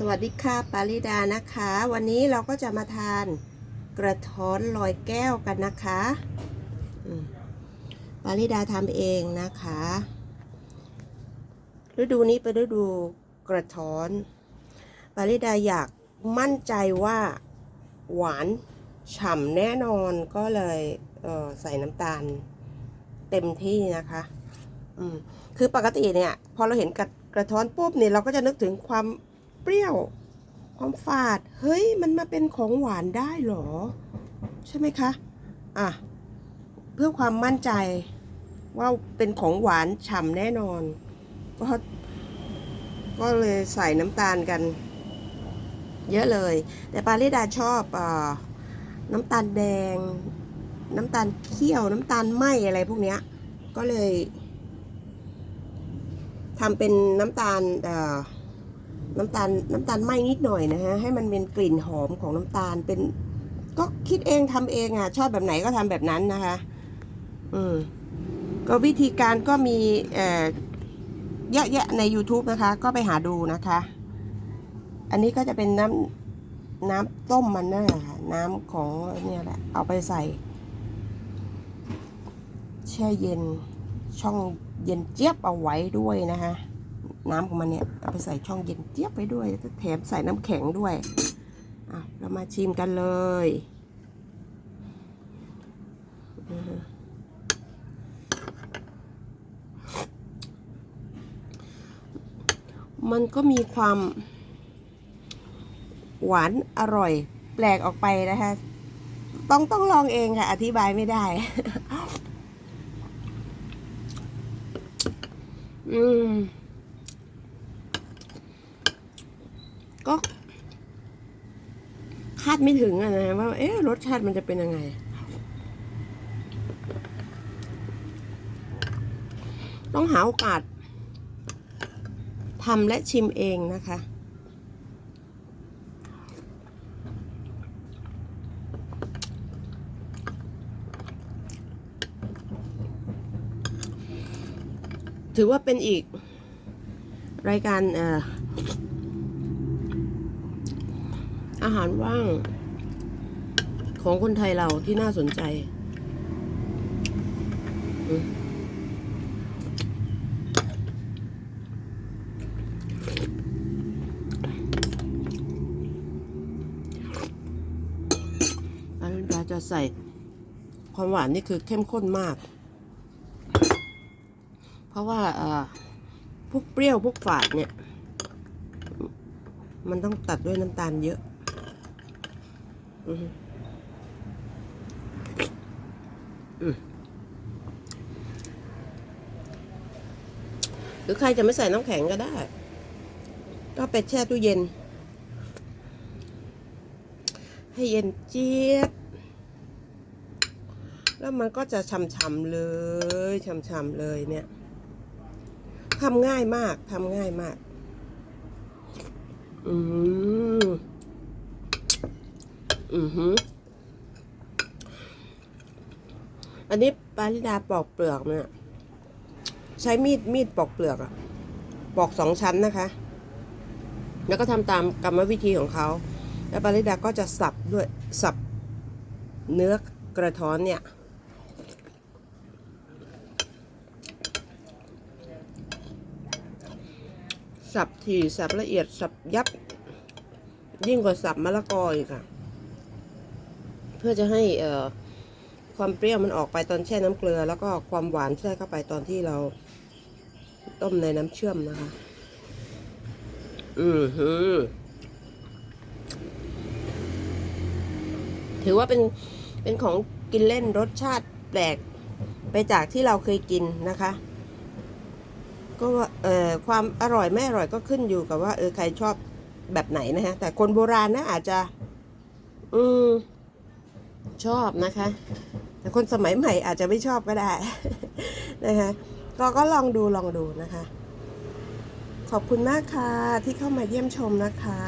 สวัสดีค่ะปาริดานะคะ วันนี้เราก็จะมาทานกระท้อนลอยแก้วกันนะคะปาริดาทำเองนะคะ ฤดูนี้เป็นฤดูกระท้อนปาริดาอยากมั่นใจว่าหวานฉ่ำแน่นอนก็เลยเใส่น้ำตาลเต็มที่นะคะคือปกติเนี่ย พอเราเห็นกระกระท้อนปุ๊บเนี่ยเราก็จะนึกถึงความ เปรี้ยว ความฝาด เฮ้ย มันมาเป็นของหวานได้เหรอ ใช่ไหมคะ อะ เพื่อความมั่นใจว่าเป็นของหวานฉ่ำแน่นอน ก็ก็เลยใส่น้ำตาลกัน เยอะเลย แต่ปาริดาชอบอน้ำตาลแดง น้ำตาลเคี่ยว น้ำตาลไหมอะไรพวกเนี้ย ก็เลยทำเป็นน้ำตาลเอ่อ น้ำตาลน้ำตาลไหมนิดหน่อยนะฮะให้มันเป็นกลิ่นหอมของน้ำตาลเป็น ก็คิดเองทำเองอะ ชอบแบบไหนก็ทำแบบนั้นนะคะ อืมก็วิธีการก็มีเอ่อเยอะแยะใน YouTube นะคะ ก็ไปหาดูนะคะ อันนี้ก็จะเป็นน้ำน้ำต้มมันนั่นแหละค่ะน้ำของเนี่ยแหละเอาไปใส่ แช่เย็นช่องเย็นเจี๊ยบเอาไว้ด้วยนะคะ น้ำของมันเนี่ยเอาไปใส่ช่องเย็นเจี๊ยบไปด้วยแล้วก็แถมใส่น้ำแข็งด้วยอะเรามาชิมกันเลยมันก็มีความหวานอร่อย แปลกออกไปนะคะ ต้องต้องลองเองค่ะ อธิบายไม่ได้ อืม ก็ คาดไม่ถึงอะนะว่าเอ๊ะรสชาติมันจะเป็นยังไง ต้องหาโอกาสทำและชิมเองนะคะถือว่าเป็นอีกรายการเอาหารว่าง ของคนไทยเราที่น่าสนใจ อันนี้เราจะใส่ความหวานนี่คือเข้มข้นมาก เพราะว่าพวกเปรี้ยวพวกฝาดเนี่ย มันต้องตัดด้วยน้ำตาลเยอะ หรือใครจะไม่ใส่น้ำแข็งก็ได้ ก็ไปแช่ตู้เย็น ให้เย็นเจี๊ยบ แล้วมันก็จะช่ำๆเลยช่ำๆเลยเนี่ยทำง่ายมากทำง่ายมาก อืม อือหืออันนี้ปาริดาปอกเปลือกเนี่ยใช้มีดมีดปอกเปลือกอะปอกสองชั้นนะคะ แล้วก็ทำตามกรรมวิธีของเขา แล้วปาริดาก็จะสับด้วยสับเนื้อกระท้อนเนี่ย สับถี่สับละเอียดสับยับ ยิ่งกว่าสับมะละกออีกค่ะ เพื่อจะให้เอ่อความเปรี้ยวมันออกไปตอนแช่น้ำเกลือ แล้วก็ความหวานแทรกเข้าไปตอนที่เราต้มในน้ำเชื่อมนะคะ อือหือ ถือว่าเป็นเป็นของกินเล่นรสชาติแปลกไปจากที่เราเคยกินนะคะ ก็เอ่อความอร่อยไม่อร่อยก็ขึ้นอยู่กับว่าเออใครชอบแบบไหนนะฮะ แต่คนโบราณนะอาจจะ อืม ชอบนะคะ แต่คนสมัยใหม่อาจจะไม่ชอบก็ได้นะคะก็ก็ลองดูลองดูนะคะ ขอบคุณมากค่ะที่เข้ามาเยี่ยมชมนะคะ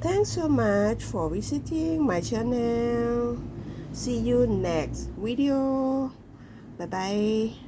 Thanks so much for visiting my channel. See you next video. Bye bye.